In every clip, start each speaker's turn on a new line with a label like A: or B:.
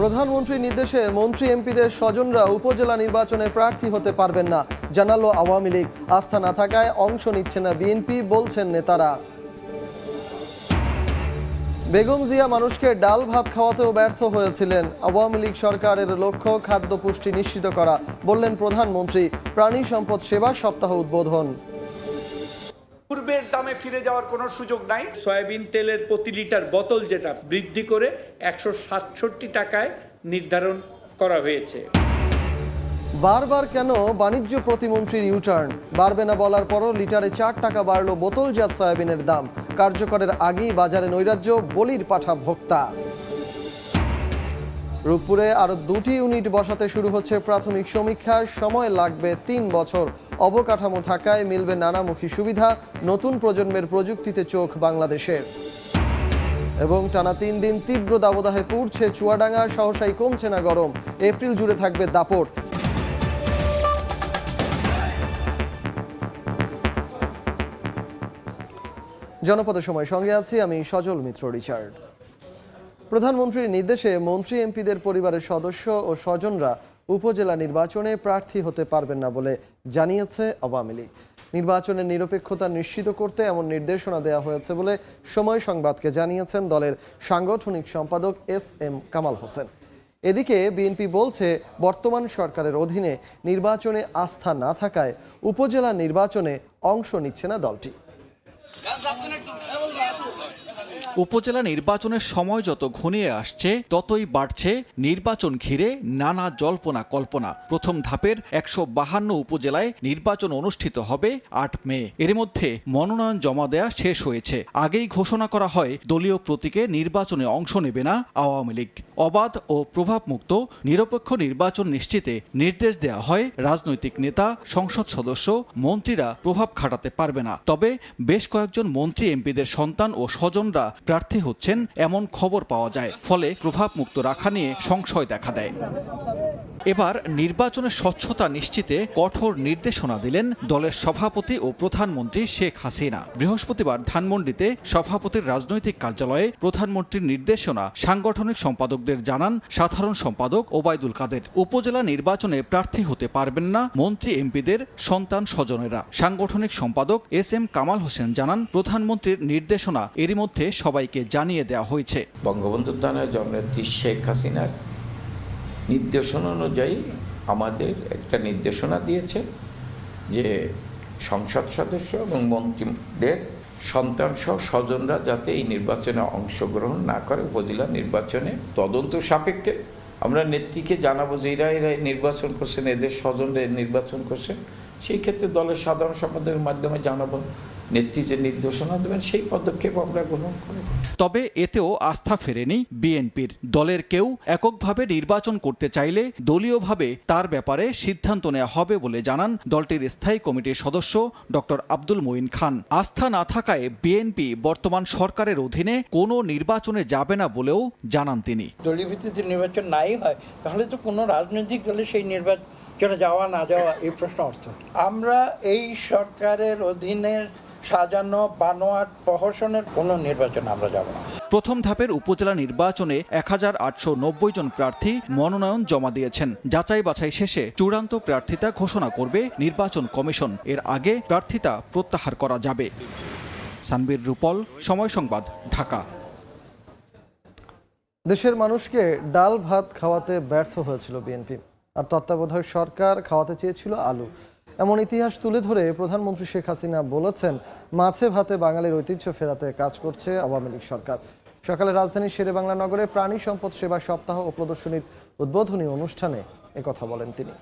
A: প্রধানমন্ত্রীর নির্দেশে মন্ত্রী এমপিদের স্বজনরা উপজেলা নির্বাচনে প্রার্থী হতে পারবেন না। জানালো আওয়ামী লীগ। আস্থা না থাকায় অংশ নিচ্ছে না বিএনপি, বলছেন নেতারা। বেগম জিয়া মানুষকে ডাল ভাত খাওয়াতেও ব্যর্থ হয়েছিলেন। আওয়ামী লীগ সরকারের লক্ষ্য খাদ্য পুষ্টি নিশ্চিত করা, বললেন প্রধানমন্ত্রী। প্রাণী সম্পদ সেবা সপ্তাহ উদ্বোধন।
B: পূর্বের দামে ফিরে যাওয়ার কোনো সুযোগ নাই। সয়াবিন তেলের প্রতি লিটার বোতল যেটা বৃদ্ধি করে একশো সাতষট্টি টাকায় নির্ধারণ করা হয়েছে।
A: বারবার কেন বাণিজ্য প্রতিমন্ত্রীর ইউটার্ন? বাড়বে না বলার পরও লিটারে চার টাকা বাড়ল বোতলজাত সয়াবিনের দাম। কার্যকরের আগেই বাজারে নৈরাজ্য বলির পাঠা ভোক্তা। রূপপুরে আরও দুটি ইউনিট বসাতে শুরু হচ্ছে প্রাথমিক সমীক্ষা সময় লাগবে তিন বছর। অবকাঠামো থাকায় মিলবে নানামুখী সুবিধা। নতুন প্রজন্মের প্রযুক্তিতে চোখ বাংলাদেশের এবং টানা তিন দিন তীব্র দাবদাহে পড়ছে চুয়াডাঙ্গা। সহসাই কমছে না গরম। এপ্রিল জুড়ে থাকবে দাপট। জনপদের সময় সঙ্গে আছি আমি সজল মিত্র, রিচার্ড। প্রধানমন্ত্রীর নির্দেশে মন্ত্রী এমপিদের পরিবারের সদস্য ও স্বজনরা উপজেলা নির্বাচনে প্রার্থী হতে পারবেন না বলে জানিয়েছে আওয়ামী লীগ। নির্বাচনের নিরপেক্ষতা নিশ্চিত করতে এমন নির্দেশনা দেওয়া হয়েছে বলে সময় সংবাদকে জানিয়েছেন দলের সাংগঠনিক সম্পাদক এস এম কামাল হোসেন। এদিকে বিএনপি বলছে, বর্তমান সরকারের অধীনে নির্বাচনে আস্থা না থাকায় উপজেলা নির্বাচনে অংশ নিচ্ছে না দলটি।
C: উপজেলা নির্বাচনের সময় যত ঘনিয়ে আসছে, ততই বাড়ছে নির্বাচন ঘিরে নানা জল্পনা কল্পনা। প্রথম ধাপের একশো বাহান্ন উপজেলায় নির্বাচন অনুষ্ঠিত হবে আট মে। এর মধ্যে মনোনয়ন জমা দেয়া শেষ হয়েছে। আগেই ঘোষণা করা হয়, দলীয় প্রতীকে নির্বাচনে অংশ নেবে না আওয়ামী লীগ। অবাধ ও প্রভাবমুক্ত নিরপেক্ষ নির্বাচন নিশ্চিতে নির্দেশ দেওয়া হয় রাজনৈতিক নেতা, সংসদ সদস্য, মন্ত্রীরা প্রভাব খাটাতে পারবে না। তবে বেশ কয়েকজন মন্ত্রী, এমপিদের সন্তান ও স্বজনরা প্রার্থী হচ্ছেন এমন খবর পাওয়া যায়। ফলে প্রভাবমুক্ত রাখা নিয়ে সংশয় দেখা দেয়। এবার নির্বাচনের স্বচ্ছতা নিশ্চিতে কঠোর নির্দেশনা দিলেন দলের সভাপতি ও প্রধানমন্ত্রী শেখ হাসিনা। বৃহস্পতিবার ধানমন্ডিতে সভাপতির রাজনৈতিক কার্যালয়ে প্রধানমন্ত্রীর নির্দেশনা সাংগঠনিক সম্পাদকদের জানান। সাধারণ সম্পাদক ওবায়দুল কাদের, উপজেলা নির্বাচনে প্রার্থী হতে পারবেন না, মন্ত্রী এমপিদের সন্তান স্বজনেরা। সাংগঠনিক সম্পাদক এস এম কামাল হোসেন জানান, প্রধানমন্ত্রীর নির্দেশনা এরই মধ্যে সবাইকে জানিয়ে দেওয়া হয়েছে।
D: বঙ্গবন্ধু জননেত্রী শেখ হাসিনার নির্দেশনা অনুযায়ী আমাদের একটা নির্দেশনা দিয়েছে যে সংসদ সদস্য এবং মন্ত্রীদের সন্তান সহ স্বজনরা যাতে এই নির্বাচনে অংশগ্রহণ না করে, উপজেলা নির্বাচনে তদন্ত সাপেক্ষে আমরা নেত্রীকে জানাব যে এরা এরা নির্বাচন করছেন, এদের স্বজনরা নির্বাচন করছেন। সেই ক্ষেত্রে দলের সাধারণ সম্পাদকের মাধ্যমে জানাব। নেত্রী যে নির্দেশনা দেবেন সেই পদক্ষেপ আমরা গ্রহণ করব
C: তবে এতেও আস্থা ফেরেনি বিএনপির। দলের কেউ এককভাবে নির্বাচন করতে চাইলে দলীয়ভাবে তার ব্যাপারে সিদ্ধান্ত নেওয়া হবে বলে জানান দলটির স্থায়ী কমিটির সদস্য ডক্টর আব্দুল মঈন খান। আস্থা না থাকায় বিএনপি বর্তমান সরকারের অধীনে কোনো নির্বাচনে যাবে না বলেও জানান তিনি।
E: দলীয় ভিত্তিতে নির্বাচন নাই হয় তাহলে তো কোনো রাজনৈতিক দলে সেই নির্বাচনে যাওয়া না যাওয়া এই প্রশ্ন অর্থ। আমরা এই সরকারের অধীনের সাজানো বানোয়াট প্রহসনের কোনো নির্বাচন আমরা যাব না।
C: প্রথম ধাপের উপজেলা নির্বাচনে এক হাজার আটশো নব্বই জন প্রার্থী মনোনয়ন জমা দিয়েছেন। যাচাই বাছাই শেষে চূড়ান্ত প্রার্থিতা ঘোষণা করবে নির্বাচন কমিশন। এর আগে প্রার্থিতা প্রত্যাহার করা যাবে। সানবীর রূপল সময় সংবাদ ঢাকা।
A: দেশের মানুষকে ডাল ভাত খাওয়াতে ব্যর্থ হয়েছিল বিএনপি। আর তত্ত্বাবধায়ক সরকার খাওয়াতে চেয়েছিল আলু। এমন ইতিহাস তুলে ধরে প্রধানমন্ত্রী শেখ হাসিনা বলেছেন, মাছে ভাতে বাঙালির ঐতিহ্য ফেরাতে কাজ করছে আওয়ামী লীগ সরকার। সকালে রাজধানীর শেরেবাংলা নগরে প্রাণী সম্পদ সেবা সপ্তাহ ও প্রদর্শনীর উদ্বোধনী অনুষ্ঠানে একথা বলেন তিনি।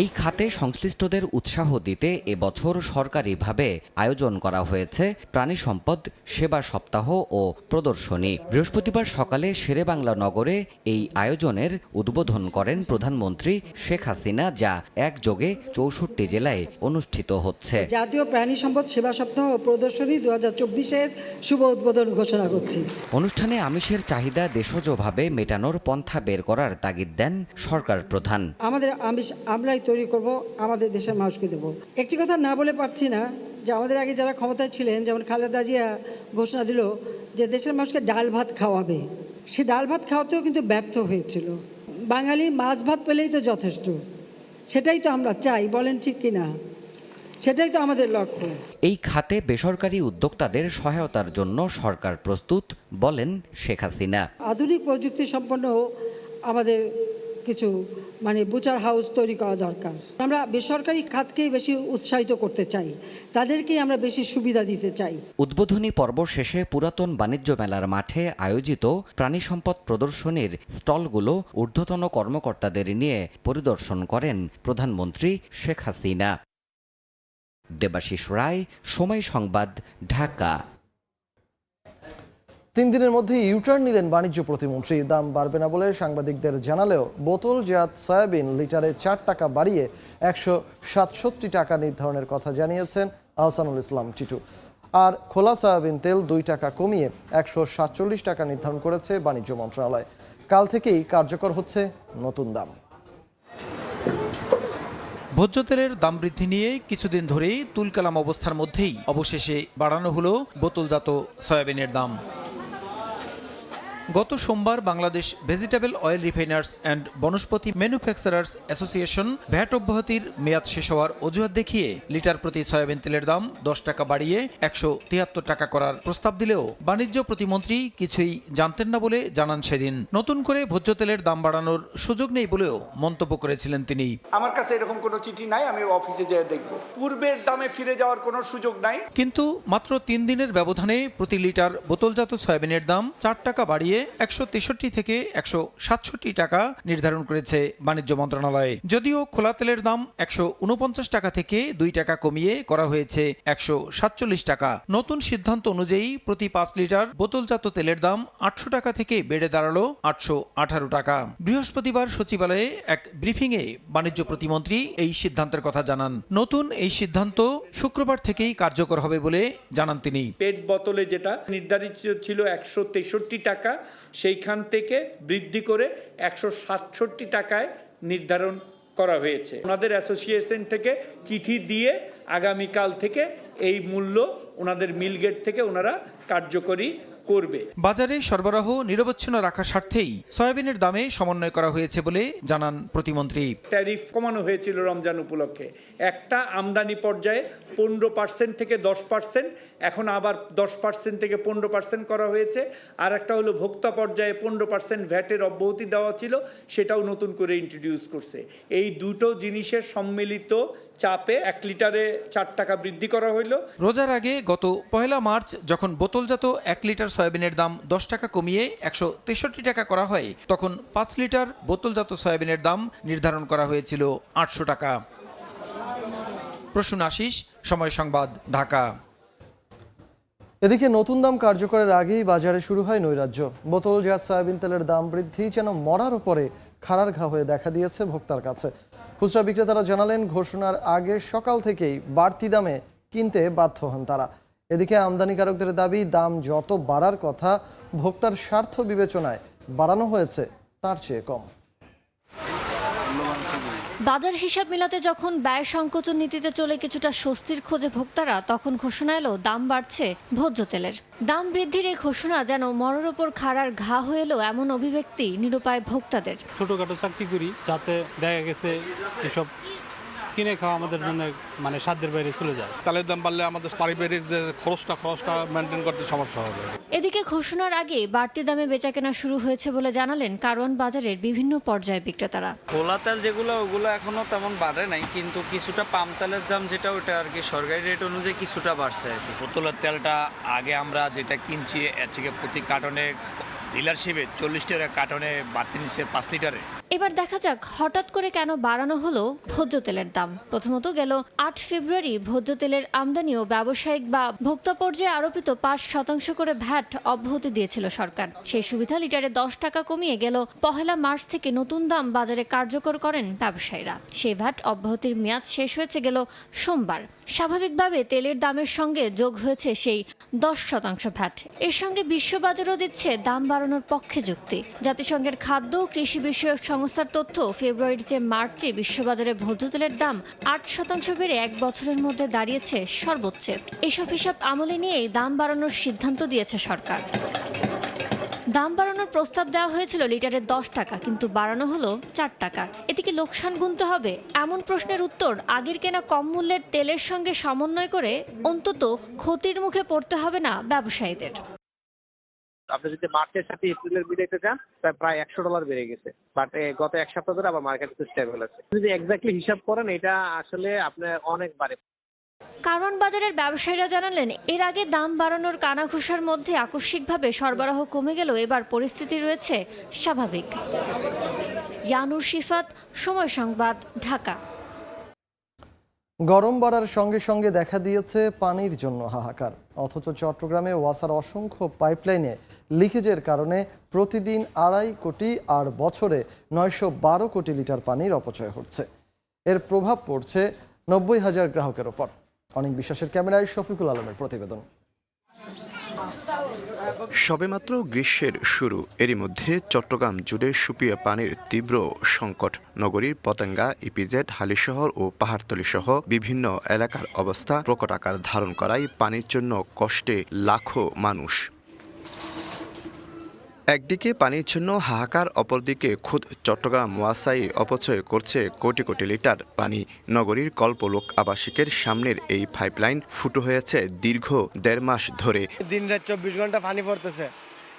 F: এই খাতে সংশ্লিষ্টদের উৎসাহ দিতে এবছর সরকারিভাবে আয়োজন করা হয়েছে প্রাণী সম্পদ সেবা সপ্তাহ ও প্রদর্শনী। বৃহস্পতিবার সকালে শেরেবাংলা নগরে এই আয়োজনের উদ্বোধন করেন প্রধানমন্ত্রী শেখ হাসিনা যা একযোগে চৌষট্টি জেলায় অনুষ্ঠিত হচ্ছে।
G: জাতীয় প্রাণী সম্পদ সেবা সপ্তাহ ও প্রদর্শনী দু হাজার চব্বিশের শুভ উদ্বোধন ঘোষণা করছি।
F: অনুষ্ঠানে আমিষের চাহিদা দেশজভাবে মেটানোর পন্থা বের করার তাগিদ দেন সরকার প্রধান।
G: আমাদের আমিষ আমরাই তৈরি করব আমাদের দেশের মানুষকে দেব। একটি কথা না বলে পারছি না যে আমাদের আগে যারা ক্ষমতায় ছিলেন যেমন খালেদা জিয়া ঘোষণা দিল যে দেশের মানুষকে ডাল ভাত খাওয়াবে। সে ডাল ভাত খাওয়াতেও কিন্তু ব্যর্থ হয়েছিল। বাঙালি মাছ ভাত পেলেই তো যথেষ্ট। সেটাই তো আমরা চাই বলেন ঠিক কিনা সেটাই তো আমাদের লক্ষ্য।
F: এই খাতে বেসরকারি উদ্যোক্তাদের সহায়তার জন্য সরকার প্রস্তুত বলেন শেখ হাসিনা।
G: আধুনিক প্রযুক্তি সম্পন্ন আমাদের কিছু মানে বুচার হাউস তৈরি করা দরকার। আমরা বেসরকারি খাতকেই বেশি উৎসাহিত করতে চাই। তাদেরকেই আমরা বেশি সুবিধা দিতে চাই।
F: উদ্বোধনী পর্ব শেষে পুরাতন বাণিজ্য মেলার মাঠে আয়োজিত প্রাণী সম্পদ প্রদর্শনীর স্টলগুলো ঊর্ধ্বতন কর্মকর্তাদের নিয়ে পরিদর্শন করেন প্রধানমন্ত্রী শেখ হাসিনা। দেবাশিস রায়, সময় সংবাদ, ঢাকা।
A: তিন দিনের মধ্যে ইউটার্ন নিলেন বাণিজ্য প্রতিমন্ত্রী। দাম বাড়বে না বলে সাংবাদিকদের জানালেও বোতল জাত সয়াবিন লিটারে চার টাকা বাড়িয়ে একশো সাতষট্টি টাকা নির্ধারণের কথা জানিয়েছেন আহসানুল ইসলাম টিটু আর খোলা সয়াবিন তেল দুই টাকা কমিয়ে একশো সাতচল্লিশ টাকা নির্ধারণ করেছে বাণিজ্য মন্ত্রণালয়। কাল থেকেই কার্যকর হচ্ছে নতুন দাম।
H: ভোজ্য তেলের দাম বৃদ্ধি নিয়ে কিছুদিন ধরেই তুলকালাম অবস্থার মধ্যেই। অবশেষে বাড়ানো হলো বোতলজাত সয়াবিনের দাম। গত সোমবার Bangladesh Vegetable Oil Refiners and Vanaspati Manufacturers Association VAT অব্যাহতির মেয়াদ শেষ হওয়ার অজুহাত দেখিয়ে লিটার প্রতি সয়াবিন তেলের দাম দশ টাকা বাড়িয়ে একশো তিয়াত্তর টাকা করার প্রস্তাব দিলেও বাণিজ্য প্রতিমন্ত্রী কিছুই জানতেন না বলে জানান সেদিন। নতুন করে ভোজ্য তেলের দাম বাড়ানোর সুযোগ নেই বলেও মন্তব্য করেছিলেন তিনি।
B: আমার কাছে এরকম কোনো চিঠি নাই আমি অফিসে যেয়ে দেখব। পূর্বের দামে ফিরে যাওয়ার কোনো সুযোগ নাই।
H: কিন্তু মাত্র তিন দিনের ব্যবধানে প্রতি লিটার বোতলজাত সয়াবিনের দাম চার টাকা বাড়িয়ে একশো তেষট্টি থেকে একশো সাতষট্টি টাকা নির্ধারণ করেছে বাণিজ্য মন্ত্রণালয়। যদিও খোলা তেলের দাম একশো উনপঞ্চাশ টাকা থেকে দুই টাকা কমিয়ে করা হয়েছে একশো সাতচল্লিশ টাকা। নতুন সিদ্ধান্ত অনুযায়ী প্রতি পাঁচ লিটার বোতলজাত তেলের দাম আটশো টাকা থেকে বেড়ে দাঁড়াল আটশো আঠারো টাকা। বৃহস্পতিবার সচিবালয়ে এক ব্রিফিংয়ে বাণিজ্য প্রতিমন্ত্রী এই সিদ্ধান্তের কথা জানান। নতুন এই সিদ্ধান্ত শুক্রবার থেকেই কার্যকর হবে বলে জানান তিনি।
B: পেট বোতলে যেটা নির্ধারিত ছিল একশো তেষট্টি টাকা সেইখান থেকে বৃদ্ধি করে একশো সাতষট্টি টাকায় নির্ধারণ করা হয়েছে। ওনাদের অ্যাসোসিয়েশন থেকে চিঠি দিয়ে আগামীকাল থেকে এই মূল্য ওনাদের মিলগেট থেকে ওনারা কার্যকরী করবে।
H: বাজারে সরবরাহ নিরবচ্ছিন্ন রাখার স্বার্থেই সয়াবিনের দামে সমন্বয় করা হয়েছে বলে জানান প্রতিমন্ত্রী।
B: ট্যারিফ কমানো হয়েছিল রমজান উপলক্ষে। একটা আমদানি পর্যায়ে পনেরো পার্সেন্ট থেকে দশ পার্সেন্ট এখন আবার দশ পার্সেন্ট থেকে পনেরো পার্সেন্ট করা হয়েছে। আর একটা হলো ভোক্তা পর্যায়ে পনেরো পার্সেন্ট ভ্যাটের অব্যাহতি দেওয়া ছিল সেটাও নতুন করে ইন্ট্রোডিউস করছে। এই দুটো জিনিসের সম্মিলিত চাপে এক লিটারে চার টাকা বৃদ্ধি করা হইল।
H: রোজার আগে গত পহেলা মার্চ যখন বোতলজাত এক লিটার সয়াবিনের দাম দশ টাকা কমিয়ে একশো তেষট্টি টাকা করা হয় তখন পাঁচ লিটার বোতলজাত সয়াবিনের দাম নির্ধারণ করা হয়েছিল আটশো টাকা। প্রসূন আশিস সময় সংবাদ ঢাকা।
A: এদিকে নতুন দাম কার্যকরের আগেই বাজারে শুরু হয় নৈরাজ্য। বোতল জাত সয়াবিন তেলের দাম বৃদ্ধি যেন মরার উপরে খাড়ার ঘা হয়ে দেখা দিয়েছে ভোক্তার কাছে। খুচরা বিক্রেতারা জানালেন, ঘোষণার আগে সকাল থেকেই বাড়তি দামে কিনতে বাধ্য হন তারা। এদিকে আমদানিকারকদের দাবি, দাম যত বাড়ার কথা, ভোক্তার স্বার্থ বিবেচনায় বাড়ানো হয়েছে, তার চেয়ে কম।
I: বাজার হিসাব মিলাতে যখন ব্যয় সংকোচন নীতিতে চলে কিছুটা স্বস্তির খোঁজে ভোক্তারা, তখন ঘোষণা এলো, দাম বাড়ছে ভোজ্য তেলের। দাম বৃদ্ধির এই ঘোষণা যেন মরার ওপর খাড়ার ঘা হয়ে এলো এমন অভিব্যক্তি নিরুপায় ভোক্তাদের।
J: ছোটখাটো চাকরি করি যাতে দেখা গেছে এসব কিনে খাওয়া আমাদের জন্য মানে সাধ্যের বাইরে চলে যায়।
K: তালের দাম বাড়লে আমাদের পারিবারিক যে খরচটা খরচটা মেনটেন করতে সমস্যা হবে।
I: এদিকে ঘোষণার আগে বাড়তি দামে বেচাকেনা শুরু হয়েছে বলে জানালেন কারওয়ান বাজারের বিভিন্ন পর্যায়ে বিক্রেতারা।
L: খোলা তেল যেগুলো ওগুলো এখনও তেমন বাড়ে নাই কিন্তু কিছুটা পাম তেলের দাম যেটা ওটা আর কি সরকারি রেট অনুযায়ী কিছুটা বাড়ছে আর কি।
M: বোতলের তেলটা আগে আমরা যেটা কিনছি এর থেকে প্রতি কার্টনে ডিলারশিপে চল্লিশ টাকা কার্টনে নিচ্ছে পাঁচ লিটারে।
I: এবার দেখা যাক, হঠাৎ করে কেন বাড়ানো হলো ভোজ্য তেলের দাম। প্রথমত গেল আট ফেব্রুয়ারি ভোজ্য তেলের আমদানি ও ব্যবসায়িক বা ভোক্তা পর্যায়ে আরোপিত পাঁচ শতাংশ করে ভ্যাট অব্যাহতি দিয়েছিল সরকার। সেই সুবিধা লিটারে দশ টাকা কমিয়ে গেল। পহেলা মার্চ থেকে নতুন দাম বাজারে কার্যকর করেন ব্যবসায়ীরা। সেই ভ্যাট অব্যাহতির মেয়াদ শেষ হয়েছে গেল সোমবার। স্বাভাবিকভাবে তেলের দামের সঙ্গে যোগ হয়েছে সেই দশ শতাংশ ভ্যাট। এর সঙ্গে বিশ্ববাজারও দিচ্ছে দাম বাড়ানোর পক্ষে যুক্তি। জাতিসংঘের খাদ্য ও কৃষি বিষয়ক সংস্থার তথ্য ফেব্রুয়ারির চেয়ে মার্চে বিশ্ববাজারে ভোজ্য তেলের দাম আট শতাংশ বেড়ে এক বছরের মধ্যে দাঁড়িয়েছে সর্বোচ্চ। এসব হিসাব আমলে নিয়েই দাম বাড়ানোর সিদ্ধান্ত দিয়েছে সরকার। দাম বাড়ানোর প্রস্তাব দেওয়া হয়েছিল লিটারে দশ টাকা, কিন্তু বাড়ানো হলো চার টাকা। এতে কি লোকসান গুনতে হবে? এমন প্রশ্নের উত্তর আগের কেনা কম মূল্যের তেলের সঙ্গে সমন্বয় করে অন্তত ক্ষতির মুখে পড়তে হবে না ব্যবসায়ীদের।
N: আপনি যদি মার্চের সাথে এপ্রিলের মিলাইতে চান তা প্রায় একশো ডলার বেড়ে গেছে। বাট গত এক সপ্তাহ ধরে আবার মার্কেট স্টেবল আছে। যদি এক্স্যাক্টলি হিসাব করেন এটা আসলে আপনার অনেক বাড়ে।
I: কারণ বাজারের ব্যবসায়ীরা জানালেন এর আগে দাম বাড়ানোর কানাঘুষার মধ্যে আকস্মিকভাবে সরবরাহ কমে গেলেও এবার পরিস্থিতি রয়েছে স্বাভাবিক। ইয়ানুর শিফাত সময় সংবাদ ঢাকা।
A: গরম বাড়ার সঙ্গে সঙ্গে দেখা দিয়েছে পানির জন্য হাহাকার। অথচ চট্টগ্রামে ওয়াসার অসংখ্য পাইপলাইনে লিকেজের কারণে প্রতিদিন আড়াই কোটি আর বছরে নয়শো বারো কোটি লিটার পানির অপচয় হচ্ছে। এর প্রভাব পড়ছে নব্বই হাজার গ্রাহকের ওপর। অনেক বিশ্বাসের ক্যামেরায় শফিকুল আলমের প্রতিবেদন।
O: সবেমাত্র গ্রীষ্মের শুরু। এরই মধ্যে চট্টগ্রাম জুড়ে সুপিয়া পানির তীব্র সংকট। নগরীর পতেঙ্গা, ইপিজেড, হালিশহর ও পাহাড়তলি সহ বিভিন্ন এলাকার অবস্থা প্রকট আকার ধারণ করায় পানির জন্য কষ্টে লাখো মানুষ একদিকে পানির জন্য হাহাকার, অপরদিকে খুদ চট্টগ্রাম ওয়াসাই অপচয় করছে কোটি কোটি লিটার পানি। নগরীর কল্পলোক আবাসিকের সামনের এই পাইপলাইন ফুটো হয়েছে দীর্ঘ দেড় মাস ধরে।
N: দিন রাত চব্বিশ ঘণ্টা পানি পড়তেছে।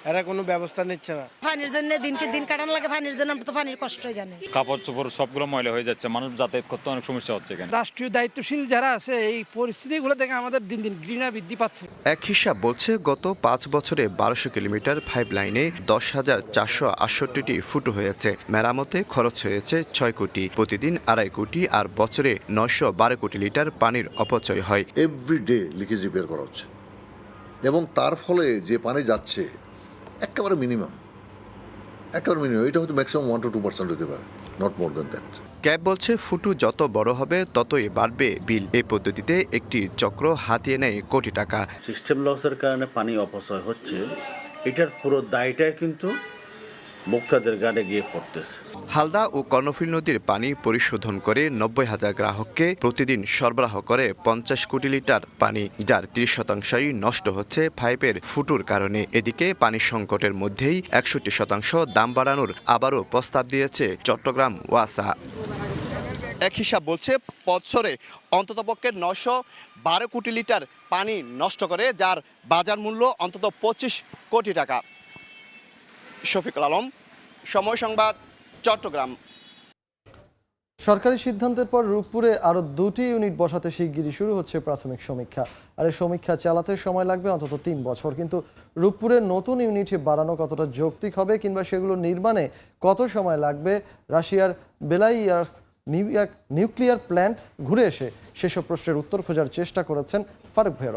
N: এরা কোনো ব্যবস্থা নিচ্ছে না।
P: পানির জন্য দিনকে দিন কাটানো লাগে পানির জন্য তো পানির কষ্ট জানে।
M: কাপড় চোপড় সবগুলো ময়লা হয়ে যাচ্ছে মানুষ যাতায়াত করতে অনেক সমস্যা হচ্ছে এখানে।
L: রাষ্ট্রীয় দায়িত্বশীল যারা আছে এই পরিস্থিতিগুলো থেকে আমাদের দিন দিন ঘৃণা বৃদ্ধি পাচ্ছে।
O: এক হিসাব বলছে গত পাঁচ বছরে বারোশো কিলোমিটার পাইপলাইনে দশ হাজার চারশো আটষট্টিটি ফুটো হয়েছে। মেরামতে খরচ হয়েছে ছয় কোটি। প্রতিদিন আড়াই কোটি আর বছরে নয়শো বারো কোটি লিটার পানির অপচয় হয়।
Q: এভরিডে লিকেজ রিপেয়ার করা হচ্ছে। এবং তার ফলে যে পানি যাচ্ছে একেবারে মিনিমাম একেবারে মিনিমাম এটা হয়তো maximum one two two percent হতে পারে। Not more than that
O: CAB বলছে ফুটু যত বড় হবে ততই বাড়বে বিল। এই পদ্ধতিতে একটি চক্র হাতিয়ে নেয় কোটি টাকা।
N: সিস্টেম লসের কারণে পানি অপচয় হচ্ছে। এটার পুরো দায়টাই কিন্তু মুক্তাদের গানে গিয়ে পড়তেছে।
O: হালদা ও কর্ণফুল নদীর পানি পরিশোধন করে নব্বই হাজার গ্রাহককে প্রতিদিন সরবরাহ করে পঞ্চাশ কোটি লিটার পানি, যার ত্রিশ শতাংশই নষ্ট হচ্ছে পাইপের ফুটুর কারণে। এদিকে পানি সংকটের মধ্যেই একষট্টি শতাংশ দাম বাড়ানোর আবারও প্রস্তাব দিয়েছে চট্টগ্রাম ওয়াসা। এক হিসাব বলছে বছরে অন্ততপক্ষে নশো বারো কোটি লিটার পানি নষ্ট করে, যার বাজার মূল্য অন্তত পঁচিশ কোটি টাকা। শফিকুল আলম, সময় সংবাদ, চট্টগ্রাম।
A: সরকারি সিদ্ধান্তের পর রূপপুরে আরও দুটি ইউনিট বসাতে শিগগিরই শুরু হচ্ছে প্রাথমিক সমীক্ষা। আর এই সমীক্ষা চালাতে সময় লাগবে অন্তত তিন বছর। কিন্তু রূপপুরে নতুন ইউনিট বাড়ানো কতটা যৌক্তিক হবে কিংবা সেগুলো নির্মাণে কত সময় লাগবে, রাশিয়ার বেলাইয়ার নিউক্লিয়ার প্ল্যান্ট ঘুরে এসে সেসব প্রশ্নের উত্তর খোঁজার চেষ্টা করেছেন ফারুক ভাই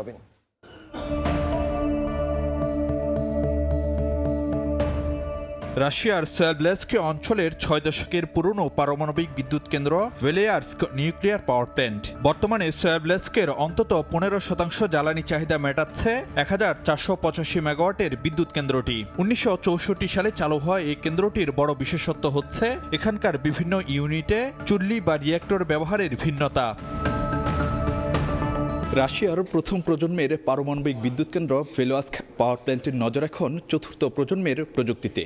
R: রাশিয়ার সেলব্লেস্কি অঞ্চলের ছয় দশকের পুরনো পারমাণবিক বিদ্যুৎ কেন্দ্র ভেলেয়ার্স্ক নিউক্লিয়ার পাওয়ার প্ল্যান্ট। বর্তমানে সেলব্লেস্কের অন্তত পনেরো শতাংশ জ্বালানি চাহিদা মেটাচ্ছে এক হাজার চারশো পঁচাশি মেগাওয়াটের বিদ্যুৎ কেন্দ্রটি। উনিশশো চৌষট্টি সালে চালু হওয়া এই কেন্দ্রটির বড় বিশেষত্ব হচ্ছে এখানকার বিভিন্ন ইউনিটে চুল্লি বা রিয়েক্টর ব্যবহারের ভিন্নতা। রাশিয়ার প্রথম প্রজন্মের পারমাণবিক বিদ্যুৎ কেন্দ্র ফেলোয়াস্ক পাওয়ার প্ল্যান্টের নজর এখন চতুর্থ প্রজন্মের প্রযুক্তিতে।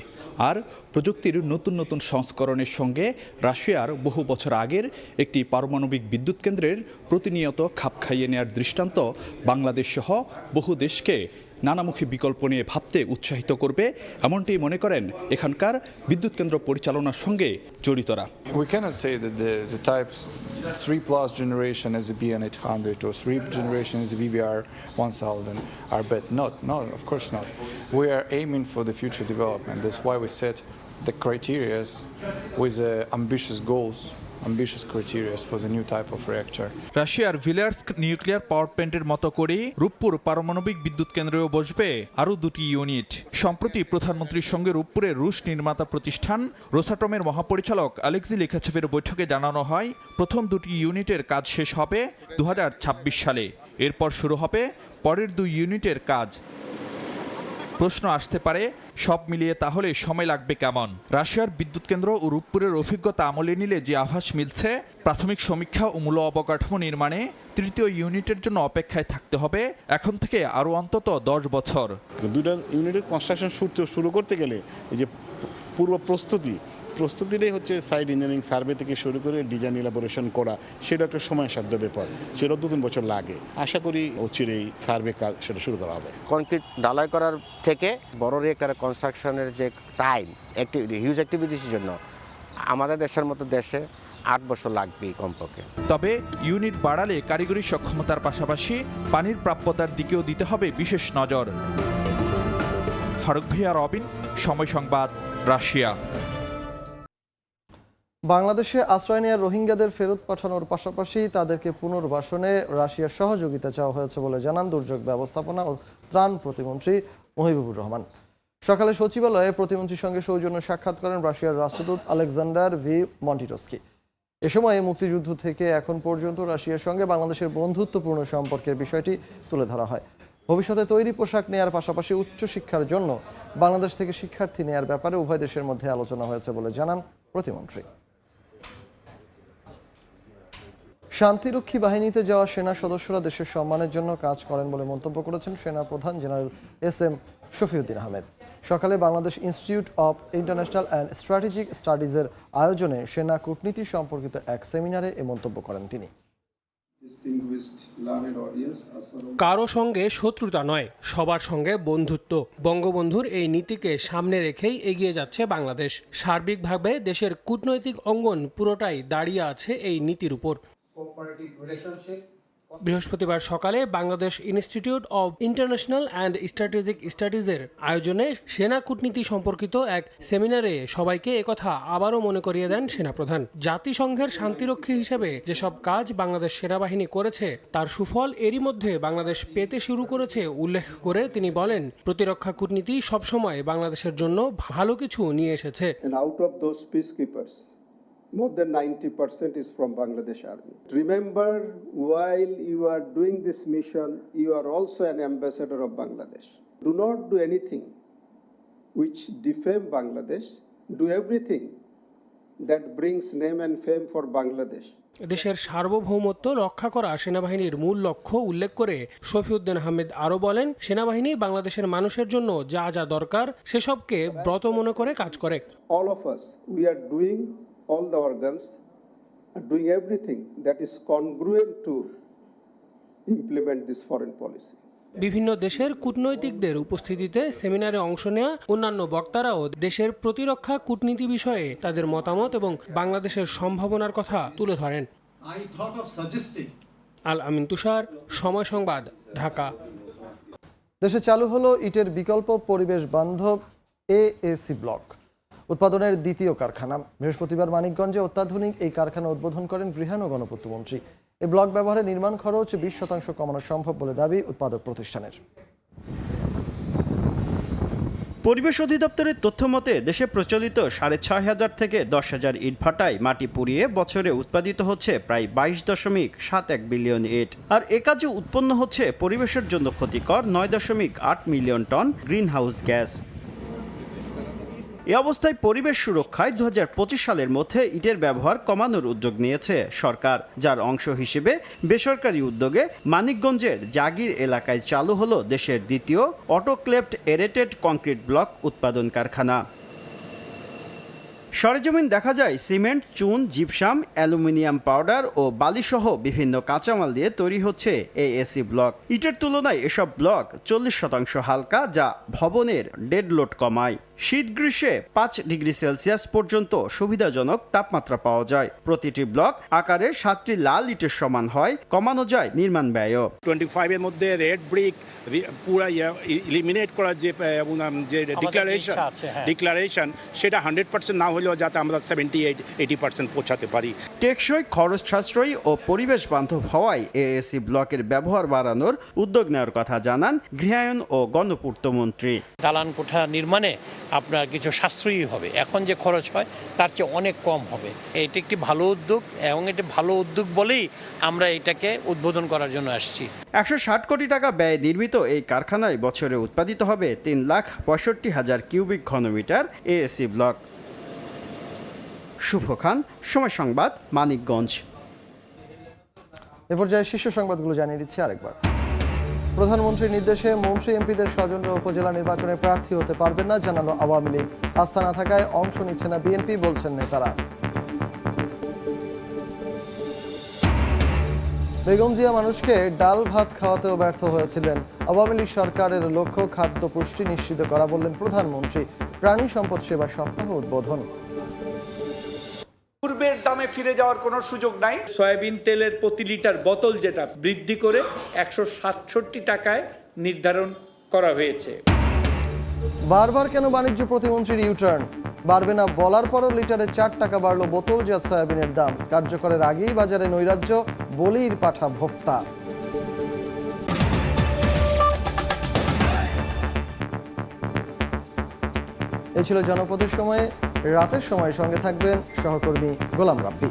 R: আর প্রযুক্তির নতুন নতুন সংস্করণের সঙ্গে রাশিয়ার বহু বছর আগের একটি পারমাণবিক বিদ্যুৎ কেন্দ্রের প্রতিনিয়ত খাপ খাইয়ে নেওয়ার দৃষ্টান্ত বাংলাদেশ সহ বহু দেশকে নানামুখী বিকল্প নিয়ে ভাবতে উৎসাহিত করবে এমনটি মনে করেন এখানকার বিদ্যুৎ কেন্দ্র পরিচালনার সঙ্গে জড়িতরা
K: We cannot say that the, the type 3 plus generation as a BN800 or 3 generation as a VVR 1000 are bad. Not, no, of course not. We are aiming for the future development. That's why we set the criteria with uh, ambitious goals ambitious criteria for the new type of reactor.
R: রাশিয়ার ভিলার্স্ক nuclear power প্ল্যান্টের মতো করেই রূপপুর পারমাণবিক বিদ্যুৎ কেন্দ্রেও বসবে আরও দুটি unit. সম্প্রতি প্রধানমন্ত্রীর সঙ্গে রূপপুরের রুশ নির্মাতা প্রতিষ্ঠান রোসাটমের মহাপরিচালক আলেক্সি লেখাচেভের বৈঠকে জানানো হয়, প্রথম দুটি ইউনিটের কাজ শেষ হবে দু হাজার ছাব্বিশ সালে। এরপর শুরু হবে পরের দুই ইউনিটের কাজ।
C: প্রশ্ন আসতে পারে, সব মিলিয়ে তাহলে সময় লাগবে কেমন? রাশিয়ার বিদ্যুৎ কেন্দ্র ও রূপপুরের অভিজ্ঞতা আমলে নিলে যে আভাস মিলছে, প্রাথমিক সমীক্ষা ও মূল অবকাঠামো নির্মাণে তৃতীয় ইউনিটের জন্য অপেক্ষায় থাকতে হবে, এখন থেকে আরও অন্তত দশ বছর।
S: দুটা ইউনিটের কনস্ট্রাকশন শুরু করতে গেলে এই যে পূর্ব প্রস্তুতি প্রস্তুতিটাই হচ্ছে সাইড ইঞ্জিনিয়ারিং সার্ভে থেকে শুরু করে ডিজাইন ইলাবোরেশন করা সেটা একটা সময়সাধ্য ব্যাপার। সেটা দু তিন বছর লাগে। আশা করি অচিরেই সার্ভে কাজ সেটা শুরু করা হবে।
P: কনক্রিট ঢালাই করার থেকে বড় রিয়েক্টার কনস্ট্রাকশনের যে টাইম অ্যাক্টিভিটি হিউজ অ্যাক্টিভিটিসের জন্য আমাদের দেশের মতো দেশে আট বছর লাগবেই কমপক্ষে।
C: তবে ইউনিট বাড়ালে কারিগরি সক্ষমতার পাশাপাশি পানির প্রাপ্যতার দিকেও দিতে হবে বিশেষ নজর। ফারুক ভিয়া রবিন সময় সংবাদ রাশিয়া।
A: বাংলাদেশে আশ্রয় নেওয়া রোহিঙ্গাদের ফেরত পাঠানোর পাশাপাশি তাদেরকে পুনর্বাসনে রাশিয়ার সহযোগিতা চাওয়া হয়েছে বলে জানান দুর্যোগ ব্যবস্থাপনা ও ত্রাণ প্রতিমন্ত্রী মহিবুবুর রহমান। সকালে সচিবালয়ে প্রতিমন্ত্রীর সঙ্গে সৌজন্য সাক্ষাৎ করেন রাশিয়ার রাষ্ট্রদূত আলেকজান্ডার ভি মন্টিটস্কি। এ সময় মুক্তিযুদ্ধ থেকে এখন পর্যন্ত রাশিয়ার সঙ্গে বাংলাদেশের বন্ধুত্বপূর্ণ সম্পর্কের বিষয়টি তুলে ধরা হয়। ভবিষ্যতে তৈরি পোশাক নেয়ার পাশাপাশি উচ্চশিক্ষার জন্য বাংলাদেশ থেকে শিক্ষার্থী নেয়ার ব্যাপারে উভয় দেশের মধ্যে আলোচনা হয়েছে বলে জানান প্রতিমন্ত্রী। শান্তিরক্ষী বাহিনীতে যাওয়া সেনা সদস্যরা দেশের সম্মানের জন্য কাজ করেন বলে মন্তব্য করেছেন সেনা প্রধান general S M Shafiuddin Ahmed. সকালে Bangladesh institute of international and strategic স্টাডিজের আয়োজনে সেনা কূটনীতি সম্পর্কিত এক সেমিনারে এ মন্তব্য করেন তিনি।
T: কারও সঙ্গে শত্রুতা নয় সবার সঙ্গে বন্ধুত্ব। বঙ্গবন্ধুর এই নীতিকে সামনে রেখেই এগিয়ে যাচ্ছে বাংলাদেশ। সার্বিকভাবে দেশের কূটনৈতিক অঙ্গন পুরোটাই দাঁড়িয়ে আছে এই নীতির উপর। বৃহস্পতিবার সকালে Bangladesh institute of international and strategic স্টাডিজের আয়োজনে সেনা কূটনীতি সম্পর্কিত এক সেমিনারে সবাইকে একথা আবারও মনে করিয়ে দেন সেনাপ্রধান। জাতিসংঘের শান্তিরক্ষী হিসেবে যেসব কাজ বাংলাদেশ সেনাবাহিনী করেছে তার সুফল এরই মধ্যে বাংলাদেশ পেতে শুরু করেছে উল্লেখ করে তিনি বলেন প্রতিরক্ষা কূটনীতি সবসময় বাংলাদেশের জন্য ভালো কিছু নিয়ে এসেছে।
U: And out of those peacekeepers, more than 90% is from Bangladesh Army. Remember, while you are doing this mission, you are also an ambassador of Bangladesh. Do not do anything which defame Bangladesh. Do everything that brings name and fame for Bangladesh.
T: দেশের সার্বভৌমত্ব রক্ষা করা সেনাবাহিনীর মূল লক্ষ্য উল্লেখ করে শফিউদ্দিন আহমেদ আরও বলেন সেনাবাহিনী বাংলাদেশের মানুষের জন্য যা যা দরকার সেসবকে ব্রত মনে করে কাজ করে
U: All of us, we are doing all the organs, are doing everything that is congruent to implement this foreign policy.
T: বিভিন্ন দেশের কূটনৈতিকদের উপস্থিতিতে সেমিনারে অংশ নেওয়া অন্যান্য বক্তারাও দেশের প্রতিরক্ষা কূটনীতি বিষয়ে তাদের মতামত এবং বাংলাদেশের সম্ভাবনার কথা তুলে ধরেন। আল আমিন তুষার সময় সংবাদ ঢাকা।
A: দেশে চালু হলো ইটের বিকল্প পরিবেশ বান্ধব এএসি ব্লক উৎপাদনের দ্বিতীয় কারখানা। বৃহস্পতিবার মানিকগঞ্জে অত্যাধুনিক এই কারখানা উদ্বোধন করেন গৃহায়ণ ও গণপূর্তমন্ত্রী। এই ব্লক ব্যবহারে নির্মাণ খরচ বিশ শতাংশ কমানো সম্ভব বলে দাবি উৎপাদক প্রতিষ্ঠানের।
V: পরিবেশ অধিদপ্তরের তথ্য মতে, দেশে প্রচলিত সাড়ে ছয় হাজার থেকে দশ হাজার ইট ভাটায় মাটি পুড়িয়ে বছরে উৎপাদিত হচ্ছে প্রায় বাইশ দশমিক সাত এক বিলিয়ন ইট। আর এ কাজে উৎপন্ন হচ্ছে পরিবেশের জন্য ক্ষতিকর নয় দশমিক আট million ton greenhouse gas. এ অবস্থায় পরিবেশ সুরক্ষায় দু হাজার পঁচিশ সালের মধ্যে ইটের ব্যবহার কমানোর উদ্যোগ নিয়েছে সরকার, যার অংশ হিসেবে বেসরকারি উদ্যোগে মানিকগঞ্জের জাগির এলাকায় চালু হলো দেশের দ্বিতীয় অটোক্লেভড এরেটেড কংক্রিট ব্লক উৎপাদন কারখানা। সরেজমিন দেখা যায় সিমেন্ট, চুন, জিপসাম, অ্যালুমিনিয়াম পাউডার ও বালিসহ বিভিন্ন কাঁচামাল দিয়ে তৈরি হচ্ছে এই এসি ব্লক। ইটের তুলনায় এসব ব্লক চল্লিশ শতাংশ হালকা, যা ভবনের ডেড লোড কমায়। শীত গ্রীষ্মে পাঁচ ডিগ্রি সেলসিয়াস পর্যন্ত সুবিধাজনক তাপমাত্রা পাওয়া যায়। প্রতিটি ব্লক আকারে সাতটি লাল ইটের সমান হয় কমানো যায় নির্মাণ ব্যয়ও।
S: টোয়েন্টি ফাইভের মধ্যে রেড ব্রিক পুরা ইলিমিনেট করার যে যে ডিক্লারেশন ডিক্লারেশন সেটা হান্ড্রেড পার্সেন্ট না হলেও যাতে আমরা সেভেন্টি এইট এইটি পার্সেন্ট পৌঁছাতে পারি।
V: টেকসই খরচ সাশ্রয়ী ও পরিবেশ বান্ধব হওয়ায় এএসি ব্লকের ব্যবহার বাড়ানোর উদ্যোগ নেওয়ার কথা জানান গৃহায়ন ও গণপূর্ত মন্ত্রী।
W: দালান কোঠা নির্মাণে
X: আপনার কিছু সাশ্রয়ী হবে। এখন যে খরচ হয় তার চেয়ে অনেক কম হবে। এটি একটি ভালো উদ্যোগ এবং এটি ভালো উদ্যোগ বলেই আমরা এটাকে উদ্বোধন করার জন্য আসছি।
V: একশো ষাট কোটি টাকা ব্যয় নির্মিত এই কারখানায় বছরে উৎপাদিত হবে তিন লাখ পঁয়ষট্টি হাজার কিউবিক ঘনমিটার এএসি ব্লক। শুভ খান সময় সংবাদ মানিকগঞ্জ।
A: এ পর্যায়ে শীর্ষ সংবাদগুলো জানিয়ে দিচ্ছি আরেকবার। প্রধানমন্ত্রীর নির্দেশে মন্ত্রী এমপিদের স্বজনরা উপজেলা নির্বাচনে প্রার্থী হতে পারবেন না, জানালো আওয়ামী লীগ। আস্থা না থাকায় অংশ নিচ্ছে না বিএনপি, বলছেন নেতারা। বেগম জিয়া মানুষকে ডাল ভাত খাওয়াতেও ব্যর্থ হয়েছিলেন। আওয়ামী লীগ সরকারের লক্ষ্য খাদ্য পুষ্টি নিশ্চিত করা বললেন প্রধানমন্ত্রী। প্রাণী সম্পদ সেবা সপ্তাহ উদ্বোধন।
B: পূর্বের দামে ফিরে যাওয়ার কোনো সুযোগ নাই। সয়াবিন তেলের প্রতি লিটার বোতল যেটা বৃদ্ধি করে একশো সাতষট্টি টাকায় নির্ধারণ করা হয়েছে।
A: বারবার কেন বাণিজ্য প্রতিমন্ত্রীর ইউটার্ন বাড়বে না বলার পরও লিটারে চার টাকা বাড়লো বোতলজাত সয়াবিনের দাম। কার্যকরের আগেই বাজারে নৈরাজ্য বলির পাঠা ভোক্তা। এ ছিল জনপদের সময়ে। রাতের সময় সঙ্গে থাকবেন সহকর্মী গোলাম রাব্বি।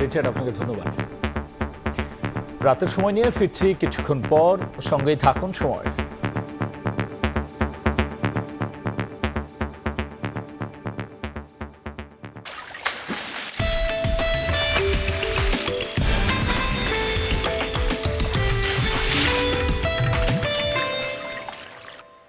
W: রিচার্ড, আপনাকে ধন্যবাদ। রাতের সময় নিয়ে ফিরছি কিছুক্ষণ পর, সঙ্গেই থাকুন সময়।